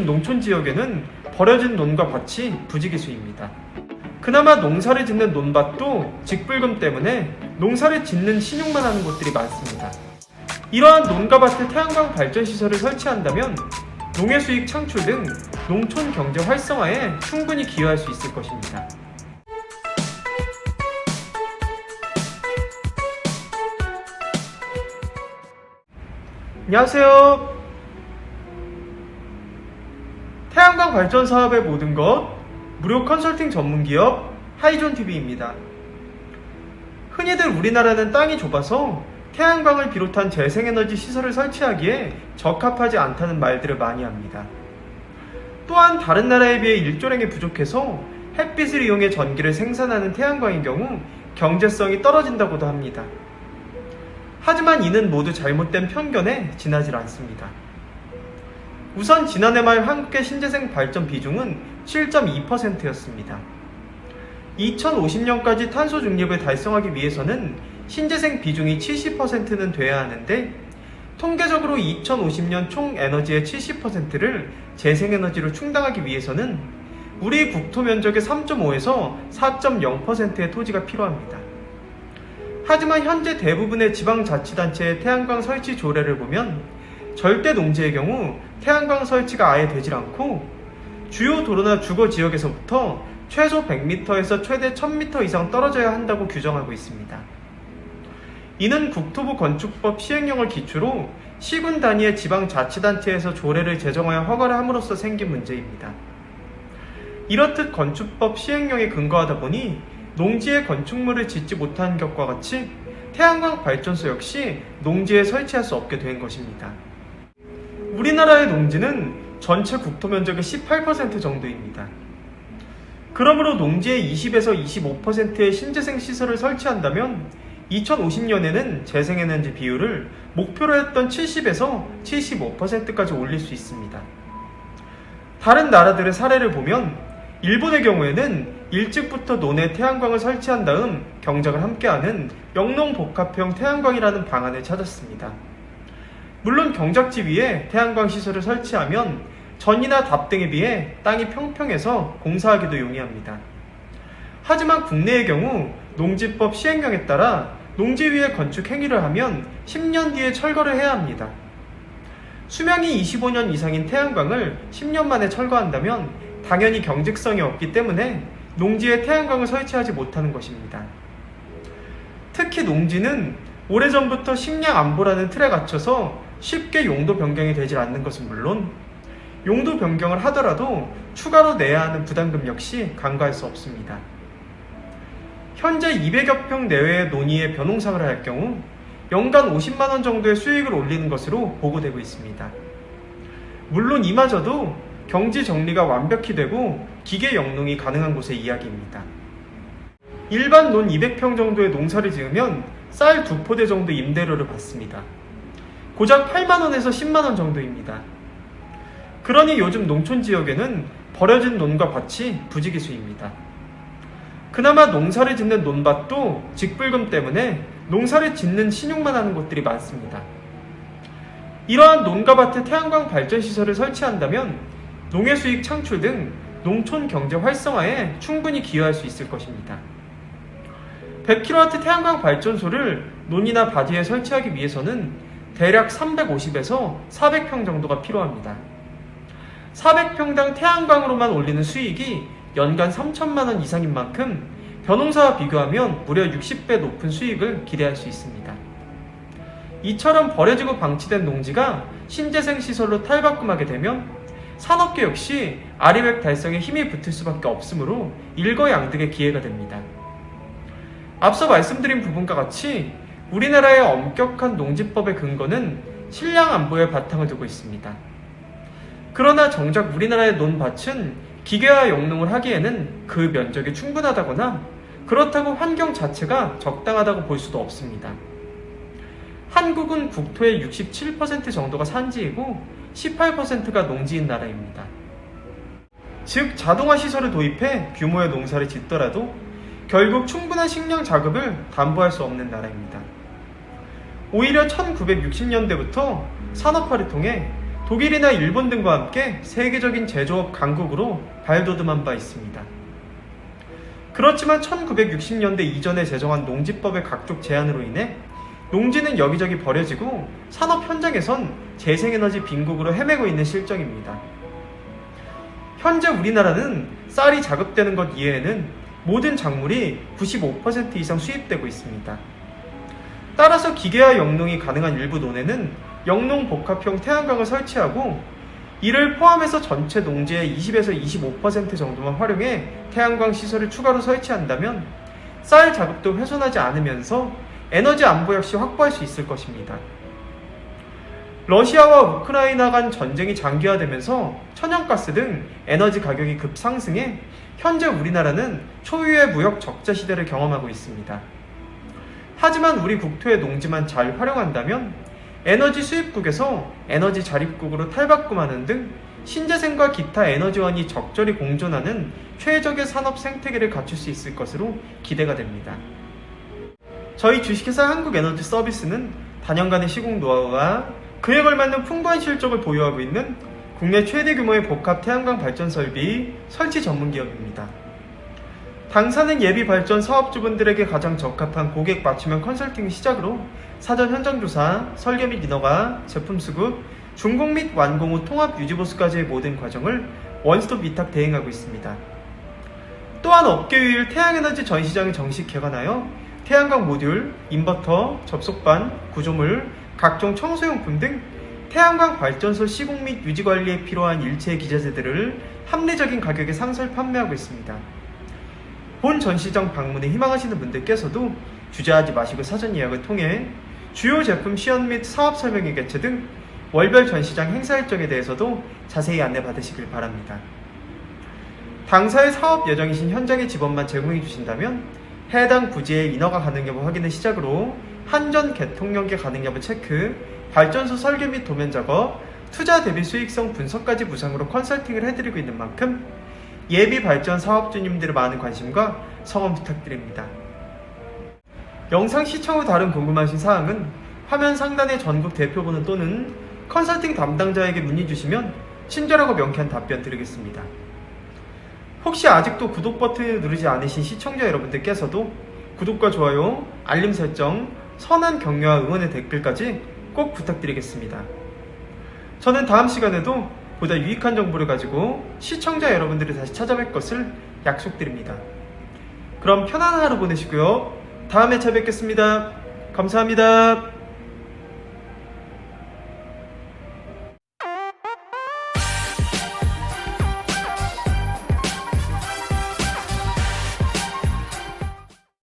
요즘 농촌 지역에는 버려진 논과 밭이 부지기수입니다. 그나마 농사를 짓는 논밭도 직불금 때문에 농사를 짓는 신용만 하는 곳들이 많습니다. 이러한 논과 밭에 태양광 발전 시설을 설치한다면 농해 수익 창출 등 농촌 경제 활성화에 충분히 기여할 수 있을 것입니다. 안녕하세요. 발전 사업의 모든 것 무료 컨설팅 전문 기업 하이존 TV입니다. 흔히들 우리나라는 땅이 좁아서 태양광을 비롯한 재생에너지 시설을 설치하기에 적합하지 않다는 말들을 많이 합니다. 또한 다른 나라에 비해 일조량이 부족해서 햇빛을 이용해 전기를 생산하는 태양광의 경우 경제성이 떨어진다고도 합니다. 하지만 이는 모두 잘못된 편견에 지나질 않습니다. 우선 지난해 말 한국의 신재생 발전 비중은 7.2%였습니다. 2050년까지 탄소 중립을 달성하기 위해서는 신재생 비중이 70%는 돼야 하는데 통계적으로 2050년 총 에너지의 70%를 재생에너지로 충당하기 위해서는 우리 국토 면적의 3.5에서 4.0%의 토지가 필요합니다. 하지만 현재 대부분의 지방자치단체의 태양광 설치 조례를 보면 절대 농지의 경우 태양광 설치가 아예 되질 않고 주요 도로나 주거 지역에서부터 최소 100m에서 최대 1000m 이상 떨어져야 한다고 규정하고 있습니다. 이는 국토부 건축법 시행령을 기초로 시군 단위의 지방자치단체에서 조례를 제정하여 허가를 함으로써 생긴 문제입니다. 이렇듯 건축법 시행령에 근거하다 보니 농지에 건축물을 짓지 못한 것과 같이 태양광 발전소 역시 농지에 설치할 수 없게 된 것입니다. 우리나라의 농지는 전체 국토 면적의 18% 정도입니다. 그러므로 농지의 20에서 25%의 신재생 시설을 설치한다면 2050년에는 재생에너지 비율을 목표로 했던 70에서 75%까지 올릴 수 있습니다. 다른 나라들의 사례를 보면 일본의 경우에는 일찍부터 논에 태양광을 설치한 다음 경작을 함께하는 영농복합형 태양광이라는 방안을 찾았습니다. 물론 경작지 위에 태양광 시설을 설치하면 전이나 답 등에 비해 땅이 평평해서 공사하기도 용이합니다. 하지만 국내의 경우 농지법 시행령에 따라 농지 위에 건축 행위를 하면 10년 뒤에 철거를 해야 합니다. 수명이 25년 이상인 태양광을 10년 만에 철거한다면 당연히 경직성이 없기 때문에 농지에 태양광을 설치하지 못하는 것입니다. 특히 농지는 오래전부터 식량 안보라는 틀에 갇혀서 쉽게 용도 변경이 되질 않는 것은 물론 용도 변경을 하더라도 추가로 내야 하는 부담금 역시 간과할 수 없습니다. 현재 200여 평 내외의 논의에 변홍상을 할 경우 연간 50만 원 정도의 수익을 올리는 것으로 보고되고 있습니다. 물론 이마저도 경지 정리가 완벽히 되고 기계 영농이 가능한 곳의 이야기입니다. 일반 논 200평 정도의 농사를 지으면 쌀 두 포대 정도 임대료를 받습니다. 고작 8만원에서 10만원 정도입니다. 그러니 요즘 농촌 지역에는 버려진 논과 밭이 부지기수입니다. 그나마 농사를 짓는 논밭도 직불금 때문에 농사를 짓는 신용만 하는 곳들이 많습니다. 이러한 논과 밭에 태양광 발전 시설을 설치한다면 농해 수익 창출 등 농촌 경제 활성화에 충분히 기여할 수 있을 것입니다. 100kW 태양광 발전소를 논이나 바디에 설치하기 위해서는 대략 350에서 400평 정도가 필요합니다. 400평당 태양광으로만 올리는 수익이 연간 3천만 원 이상인 만큼 벼농사와 비교하면 무려 60배 높은 수익을 기대할 수 있습니다. 이처럼 버려지고 방치된 농지가 신재생 시설로 탈바꿈하게 되면 산업계 역시 아리백 달성에 힘이 붙을 수밖에 없으므로 일거양득의 기회가 됩니다. 앞서 말씀드린 부분과 같이 우리나라의 엄격한 농지법의 근거는 식량 안보에 바탕을 두고 있습니다. 그러나 정작 우리나라의 논밭은 기계화 영농을 하기에는 그 면적이 충분하다거나 그렇다고 환경 자체가 적당하다고 볼 수도 없습니다. 한국은 국토의 67% 정도가 산지이고 18%가 농지인 나라입니다. 즉 자동화 시설을 도입해 규모의 농사를 짓더라도 결국 충분한 식량 자급을 담보할 수 없는 나라입니다. 오히려 1960년대부터 산업화를 통해 독일이나 일본 등과 함께 세계적인 제조업 강국으로 발돋움한 바 있습니다. 그렇지만 1960년대 이전에 제정한 농지법의 각종 제한으로 인해 농지는 여기저기 버려지고 산업 현장에선 재생에너지 빈국으로 헤매고 있는 실정입니다. 현재 우리나라는 쌀이 자급되는 것 이외에는 모든 작물이 95% 이상 수입되고 있습니다. 따라서 기계화 영농이 가능한 일부 논에는 영농 복합형 태양광을 설치하고 이를 포함해서 전체 농지의 20에서 25% 정도만 활용해 태양광 시설을 추가로 설치한다면 쌀 자급도 훼손하지 않으면서 에너지 안보 역시 확보할 수 있을 것입니다. 러시아와 우크라이나 간 전쟁이 장기화되면서 천연가스 등 에너지 가격이 급상승해 현재 우리나라는 초유의 무역 적자 시대를 경험하고 있습니다. 하지만 우리 국토의 농지만 잘 활용한다면 에너지 수입국에서 에너지 자립국으로 탈바꿈하는 등 신재생과 기타 에너지원이 적절히 공존하는 최적의 산업 생태계를 갖출 수 있을 것으로 기대가 됩니다. 저희 주식회사 한국에너지 서비스는 단연간의 시공 노하우와 그에 걸맞는 풍부한 실적을 보유하고 있는 국내 최대 규모의 복합 태양광 발전 설비 설치 전문 기업입니다. 당사는 예비 발전 사업주분들에게 가장 적합한 고객 맞춤형 컨설팅을 시작으로 사전 현장 조사, 설계 및 인허가, 제품 수급, 준공 및 완공 후 통합 유지 보수까지의 모든 과정을 원스톱 위탁 대행하고 있습니다. 또한 업계 유일 태양에너지 전시장이 정식 개관하여 태양광 모듈, 인버터, 접속반, 구조물, 각종 청소용품 등 태양광 발전소 시공 및 유지 관리에 필요한 일체 기자재들을 합리적인 가격에 상설 판매하고 있습니다. 본 전시장 방문에 희망하시는 분들께서도 주저하지 마시고 사전 예약을 통해 주요 제품 시연 및 사업 설명회 개최 등 월별 전시장 행사 일정에 대해서도 자세히 안내 받으시길 바랍니다. 당사의 사업 예정이신 현장의 지원만 제공해 주신다면 해당 부지의 인허가 가능 여부 확인을 시작으로 한전 개통 연계 가능 여부 체크, 발전소 설계 및 도면 작업, 투자 대비 수익성 분석까지 무상으로 컨설팅을 해드리고 있는 만큼 예비 발전 사업주님들의 많은 관심과 성원 부탁드립니다. 영상 시청 후 다른 궁금하신 사항은 화면 상단의 전국 대표번호 또는 컨설팅 담당자에게 문의 주시면 친절하고 명쾌한 답변 드리겠습니다. 혹시 아직도 구독 버튼을 누르지 않으신 시청자 여러분들께서도 구독과 좋아요, 알림 설정, 선한 격려와 응원의 댓글까지 꼭 부탁드리겠습니다. 저는 다음 시간에도 보다 유익한 정보를 가지고 시청자 여러분들을 다시 찾아뵐 것을 약속드립니다. 그럼 편안한 하루 보내시고요. 다음에 찾아뵙겠습니다. 감사합니다.